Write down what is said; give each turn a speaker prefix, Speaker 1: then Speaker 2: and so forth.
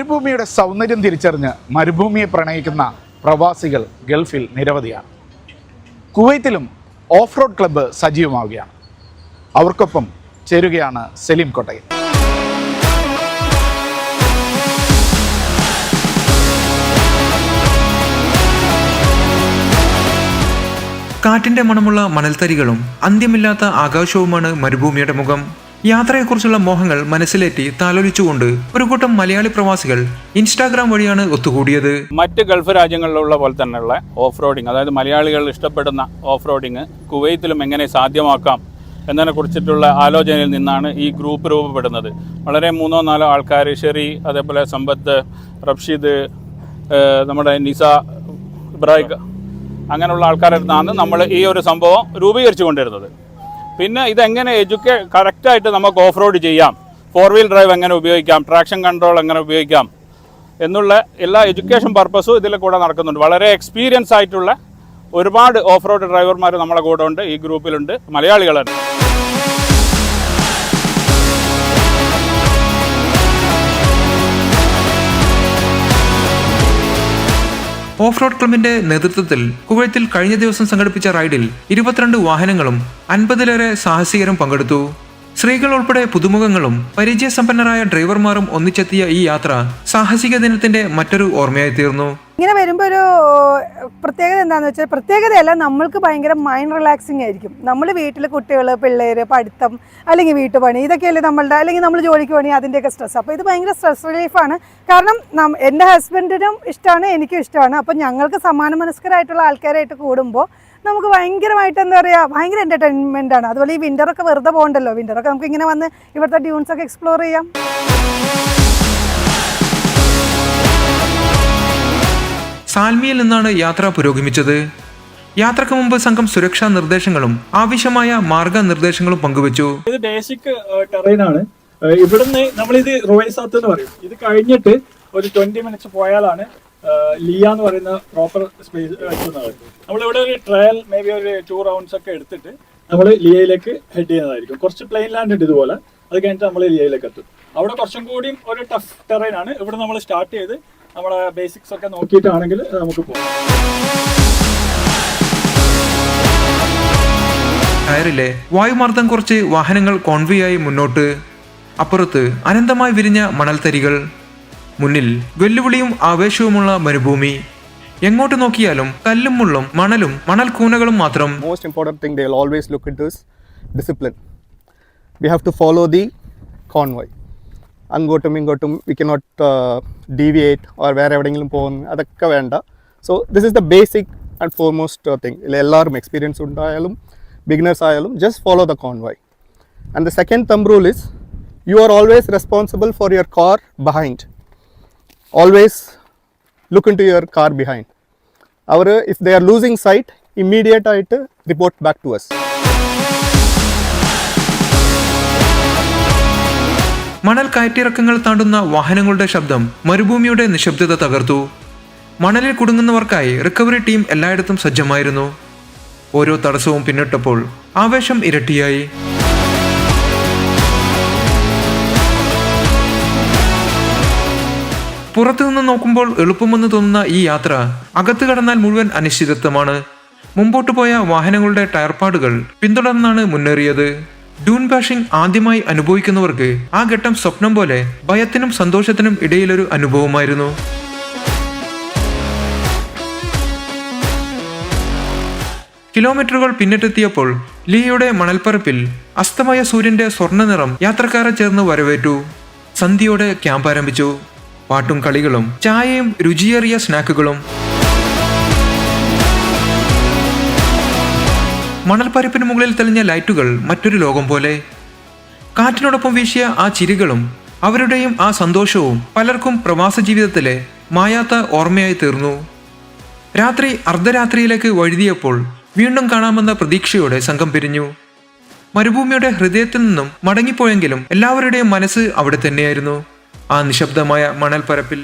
Speaker 1: മരുഭൂമിയുടെ സൗന്ദര്യം തിരിച്ചറിഞ്ഞ് മരുഭൂമിയെ പ്രണയിക്കുന്ന പ്രവാസികൾ ഗൾഫിൽ നിരവധിയാണ്. കുവൈത്തിലും ഓഫ് റോഡ് ക്ലബ്ബ് സജീവമാവുകയാണ്. അവർക്കൊപ്പം ചേരുകയാണ് സലീം കോട്ടയിൽ.
Speaker 2: കാറ്റിന്റെ മണമുള്ള മണൽത്തരികളും അന്ത്യമില്ലാത്ത ആകാശവുമാണ് മരുഭൂമിയുടെ മുഖം. യാത്രയെക്കുറിച്ചുള്ള മോഹങ്ങൾ മനസ്സിലേറ്റി താലോലിച്ചുകൊണ്ട് ഒരു കൂട്ടം മലയാളി പ്രവാസികൾ ഇൻസ്റ്റാഗ്രാം വഴിയാണ് ഒത്തുകൂടിയത്.
Speaker 3: മറ്റ് ഗൾഫ് രാജ്യങ്ങളിലുള്ള പോലെ തന്നെയുള്ള ഓഫ് റോഡിങ് അതായത് മലയാളികൾ ഇഷ്ടപ്പെടുന്ന ഓഫ് റോഡിങ് കുവൈത്തിലും എങ്ങനെ സാധ്യമാക്കാം എന്നതിനെ കുറിച്ചിട്ടുള്ള ആലോചനയിൽ നിന്നാണ് ഈ ഗ്രൂപ്പ് രൂപപ്പെടുന്നത്. വളരെ മൂന്നോ നാലോ ആൾക്കാർ ഷെറി അതേപോലെ സമ്പത്ത് റബ്ഷീദ് നമ്മുടെ നിസ ഇബ്രാഹിം അങ്ങനെയുള്ള ആൾക്കാരുടെ അടുത്താണ് നമ്മൾ ഈ ഒരു സംഭവം രൂപീകരിച്ചു കൊണ്ടിരുന്നത് പിന്നെ ഇതെങ്ങനെ എഡ്യൂക്കേ കറക്റ്റായിട്ട് നമുക്ക് ഓഫ് റോഡ് ചെയ്യാം? ഫോർ വീൽ ഡ്രൈവ് എങ്ങനെ ഉപയോഗിക്കാം? ട്രാക്ഷൻ കൺട്രോൾ എങ്ങനെ ഉപയോഗിക്കാം? എന്നുള്ള എല്ലാ എഡ്യൂക്കേഷൻ പർപ്പസും ഇതിൽ കൂടെ നടക്കുന്നുണ്ട്. വളരെ എക്സ്പീരിയൻസ് ആയിട്ടുള്ള ഒരുപാട് ഓഫ് റോഡ് ഡ്രൈവർമാർ നമ്മളെ കൂടെ ഉണ്ട്. ഈ ഗ്രൂപ്പിലുണ്ട് മലയാളികളുണ്ട്
Speaker 2: ഓഫ് റോഡ് ക്ലബിന്റെ നേതൃത്വത്തിൽ കുവൈത്തിൽ കഴിഞ്ഞ ദിവസം സംഘടിപ്പിച്ച റൈഡിൽ ഇരുപത്തിരണ്ട് വാഹനങ്ങളും അൻപതിലേറെ സാഹസികരും പങ്കെടുത്തു. സ്ത്രീകൾ ഉൾപ്പെടെ പുതുമുഖങ്ങളും പരിചയസമ്പന്നരായ ഡ്രൈവർമാരും ഒന്നിച്ചെത്തിയ ഈ യാത്ര സാഹസിക ദിനത്തിന്റെ മറ്റൊരു ഓർമ്മയായി തീർന്നു
Speaker 4: ഇങ്ങനെ വരുമ്പോൾ ഒരു പ്രത്യേകത എന്താണെന്ന് വെച്ചാൽ പ്രത്യേകതയല്ല നമ്മൾക്ക് ഭയങ്കര മൈൻഡ് റിലാക്സിങ് ആയിരിക്കും. നമ്മൾ വീട്ടിൽ കുട്ടികൾ പിള്ളേർ പഠിത്തം അല്ലെങ്കിൽ വീട്ടുപണി ഇതൊക്കെയല്ലേ നമ്മളുടെ അല്ലെങ്കിൽ നമ്മൾ ജോലിക്ക് പണി അതിന്റെയൊക്കെ സ്ട്രെസ് അപ്പോൾ ഇത് ഭയങ്കര സ്ട്രെസ് റിലീഫാണ് കാരണം എന്റെ ഹസ്ബൻഡിനും ഇഷ്ടമാണ് എനിക്കും ഇഷ്ടമാണ് അപ്പോൾ ഞങ്ങൾക്ക് സമാന മനസ്കരായിട്ടുള്ള ആൾക്കാരായിട്ട് കൂടുമ്പോൾ നമുക്ക് ഭയങ്കരമായിട്ട് എന്താ പറയുക ഭയങ്കര എന്റർടൈൻമെന്റ് ആണ്. അതുപോലെ ഈ വിന്ററൊക്കെ വെറുതെ പോകണ്ടല്ലോ. വിന്ററൊക്കെ നമുക്ക് ഇങ്ങനെ വന്ന് ഇവിടുത്തെ ഡ്യൂൺസൊക്കെ എക്സ്പ്ലോർ ചെയ്യാം.
Speaker 2: സാൽമിയിൽ നിന്നാണ് യാത്ര പുരോഗമിച്ചത്. യാത്രയ്ക്ക് മുമ്പ് സംഘം സുരക്ഷാ നിർദ്ദേശങ്ങളും ആവശ്യമായ മാർഗനിർദ്ദേശങ്ങളും പങ്കുവച്ചു.
Speaker 5: ഇത് ബേസിക് ടെറൈൻ ആണ് ഇവിടുന്ന് നമ്മളിത് റോയസാത്ത് എന്ന് പറയും. ഇത് കഴിഞ്ഞിട്ട് ഒരു ട്വന്റി മിനിറ്റ്സ് പോയാലാണ് ലിയ എന്ന് പറയുന്ന പ്രോപ്പർ സ്പേസ് എത്തുന്നത്. നമ്മളിവിടെ ഒരു ട്രയൽ മേ ബി ഒരു ടു റൗണ്ട്സ് ഒക്കെ എടുത്തിട്ട് നമ്മൾ ലിയയിലേക്ക് ഹെഡ് ചെയ്യുന്നതായിരിക്കും. കുറച്ച് പ്ലെയിൻ ലാൻഡ് ഉണ്ട് ഇതുപോലെ. അത് കഴിഞ്ഞിട്ട് നമ്മൾ ലിയയിലേക്ക് എത്തും. അവിടെ കുറച്ചും കൂടിയും ഒരു ടഫ് ടെറൈൻ ആണ്. ഇവിടെ നമ്മൾ സ്റ്റാർട്ട് ചെയ്ത് നമ്മുടെ ബേസിക്സ് ഒക്കെ നോക്കിയിട്ടാണെങ്കിൽ നമുക്ക് പോകാം
Speaker 2: ടയറിലെ വായുമർദ്ദം കുറച്ച് വാഹനങ്ങൾ കോൺവേയായി മുന്നോട്ട്. അപ്പുറത്ത് അനന്തമായി വിരിഞ്ഞ മണൽത്തരികൾ. മുന്നിൽ വെല്ലുവിളിയും ആവേശവുമുള്ള മരുഭൂമി. എങ്ങോട്ട് നോക്കിയാലും കല്ലും മുള്ളും മണലും മണൽ കൂനകളും മാത്രം
Speaker 6: most important thing they always look is discipline we have to follow the convoy. അങ്ങോട്ടും ഇങ്ങോട്ടും വി കനോട്ട് ഡീവിയേറ്റ് ഓർ വേറെ എവിടെയെങ്കിലും പോകുന്നു അതൊക്കെ വേണ്ട so this is the basic and foremost thing ഇതിൽ എല്ലാവരും എക്സ്പീരിയൻസ് ഉണ്ടായാലും ബിഗിനേഴ്സ് ആയാലും just follow the convoy and the second thumb rule is you are always responsible for your car behind always look in to your car behind our if they are losing sight immediate ആയിട്ട് report back to us
Speaker 2: മണൽ കയറ്റിറക്കങ്ങൾ താണ്ടുന്ന വാഹനങ്ങളുടെ ശബ്ദം മരുഭൂമിയുടെ നിശബ്ദത തകർത്തു. മണലിൽ കുടുങ്ങുന്നവർക്കായി recovery team എല്ലായിടത്തും സജ്ജമായിരുന്നു. ഓരോ തടസ്സവും പിന്നിട്ടപ്പോൾ ആവേശം ഇരട്ടിയായി. പുറത്തുനിന്ന് നോക്കുമ്പോൾ എളുപ്പമെന്ന് തോന്നുന്ന ഈ യാത്ര അകത്ത് കടന്നാൽ മുഴുവൻ അനിശ്ചിതത്വമാണ്. മുമ്പോട്ട് പോയ വാഹനങ്ങളുടെ ടയർപാടുകൾ പിന്തുടർന്നാണ് മുന്നേറിയത്. ഡൂൺ ബാഷിംഗ് ആദ്യമായി അനുഭവിക്കുന്നവർക്ക് ആ ഘട്ടം സ്വപ്നം പോലെ ഭയത്തിനും സന്തോഷത്തിനും ഇടയിലൊരു അനുഭവമായിരുന്നു. കിലോമീറ്ററുകൾ പിന്നിട്ടെത്തിയപ്പോൾ ലീയുടെ മണൽപ്പരപ്പിൽ അസ്തമയ സൂര്യന്റെ സ്വർണ നിറം യാത്രക്കാരെ ചേർന്ന് വരവേറ്റു. സന്ധ്യയോടെ ക്യാമ്പ് ആരംഭിച്ചു. പാട്ടും കളികളും ചായയും രുചിയേറിയ സ്നാക്കുകളും. മണൽപ്പരപ്പിന് മുകളിൽ തെളിഞ്ഞ ലൈറ്റുകൾ മറ്റൊരു ലോകം പോലെ. കാറ്റിനോടൊപ്പം വീശിയ ആ ചിരികളും അവരുടെയും ആ സന്തോഷവും പലർക്കും പ്രവാസ ജീവിതത്തിലെ മായാത്ത ഓർമ്മയായി തീർന്നു. രാത്രി അർദ്ധരാത്രിയിലേക്ക് വഴുതിയപ്പോൾ വീണ്ടും കാണാമെന്ന പ്രതീക്ഷയോടെ സംഘം പിരിഞ്ഞു. മരുഭൂമിയുടെ ഹൃദയത്തിൽ നിന്നും മടങ്ങിപ്പോയെങ്കിലും എല്ലാവരുടെയും മനസ്സ് അവിടെ തന്നെയായിരുന്നു. ആ നിശബ്ദമായ മണൽപ്പരപ്പിൽ